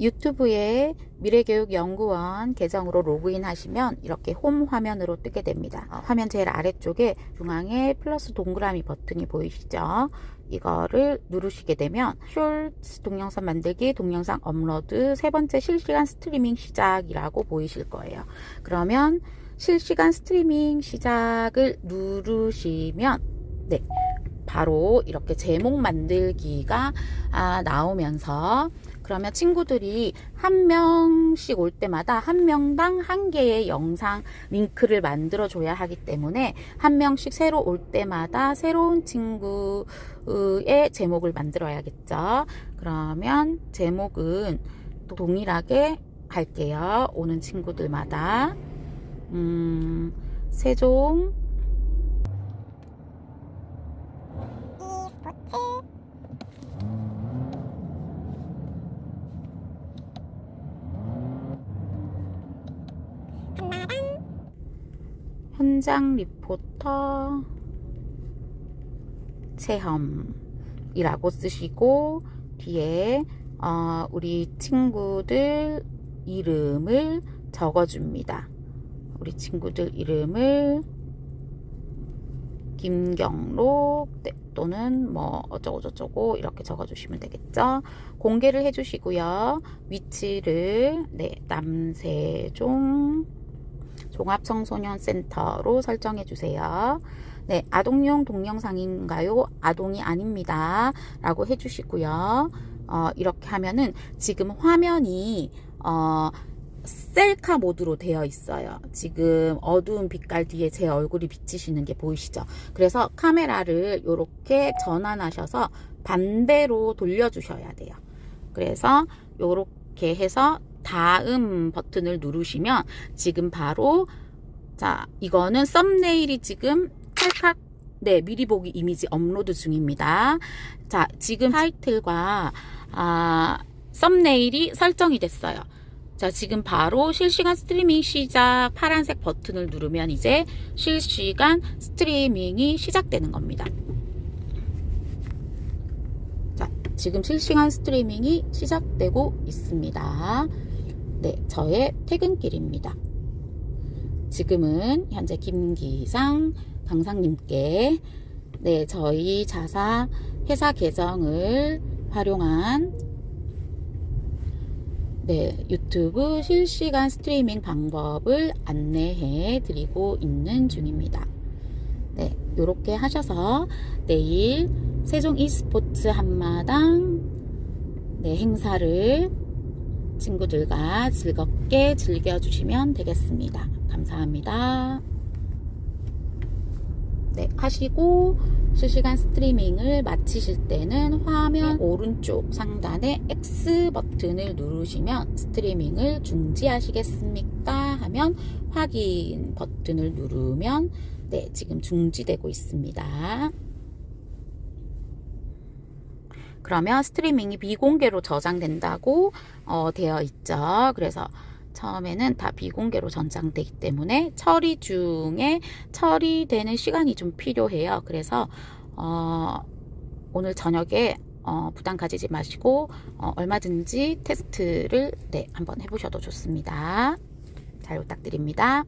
유튜브에 미래교육연구원 계정으로 로그인 하시면 이렇게 홈 화면으로 뜨게 됩니다. 어, 화면 제일 아래쪽에 중앙에 플러스 동그라미 버튼이 보이시죠? 이거를 누르시게 되면 숄츠 동영상 만들기, 동영상 업로드, 세 번째 실시간 스트리밍 시작이라고 보이실 거예요. 그러면 실시간 스트리밍 시작을 누르시면 네, 바로 이렇게 제목 만들기가 아, 나오면서 그러면 친구들이 한 명씩 올 때마다 한 명당 한 개의 영상 링크를 만들어 줘야 하기 때문에 한 명씩 새로 올 때마다 새로운 친구의 제목을 만들어야겠죠. 그러면 제목은 또 동일하게 할게요. 오는 친구들마다 음, 세종 현장 리포터 체험이라고 쓰시고 뒤에 어, 우리 친구들 이름을 적어줍니다. 우리 친구들 이름을 김경록 네, 또는 뭐 어쩌고 저쩌고 이렇게 적어주시면 되겠죠. 공개를 해주시고요. 위치를 네 남세종 종합청소년센터로 설정해 주세요. 네, 아동용 동영상인가요? 아동이 아닙니다. 라고 해주시고요. 어, 이렇게 하면은 지금 화면이, 어, 셀카 모드로 되어 있어요. 지금 어두운 빛깔 뒤에 제 얼굴이 비치시는 게 보이시죠? 그래서 카메라를 이렇게 전환하셔서 반대로 돌려주셔야 돼요. 그래서 이렇게 해서 다음 버튼을 누르시면 지금 바로 자 이거는 썸네일이 지금 찰칵 네 미리 보기 이미지 업로드 중입니다. 자 지금 타이틀과 아, 썸네일이 설정이 됐어요. 자 지금 바로 실시간 스트리밍 시작 파란색 버튼을 누르면 이제 실시간 스트리밍이 시작되는 겁니다. 자 지금 실시간 스트리밍이 시작되고 있습니다. 네, 저의 퇴근길입니다. 지금은 현재 김기상 강상님께 네, 저희 자사 회사 계정을 활용한 네, 유튜브 실시간 스트리밍 방법을 안내해 드리고 있는 중입니다. 네, 이렇게 하셔서 내일 세종 e스포츠 한마당 네, 행사를 친구들과 즐겁게 즐겨주시면 되겠습니다. 감사합니다. 네, 하시고 실시간 스트리밍을 마치실 때는 화면 오른쪽 상단에 X 버튼을 누르시면 스트리밍을 중지하시겠습니까? 하면 확인 버튼을 누르면 네, 지금 중지되고 있습니다. 그러면 스트리밍이 비공개로 저장된다고 어, 되어 있죠. 그래서 처음에는 다 비공개로 전장되기 때문에 처리 중에 처리되는 시간이 좀 필요해요. 그래서 어, 오늘 저녁에 어, 부담 가지지 마시고 어, 얼마든지 테스트를 네, 한번 해보셔도 좋습니다. 잘 부탁드립니다.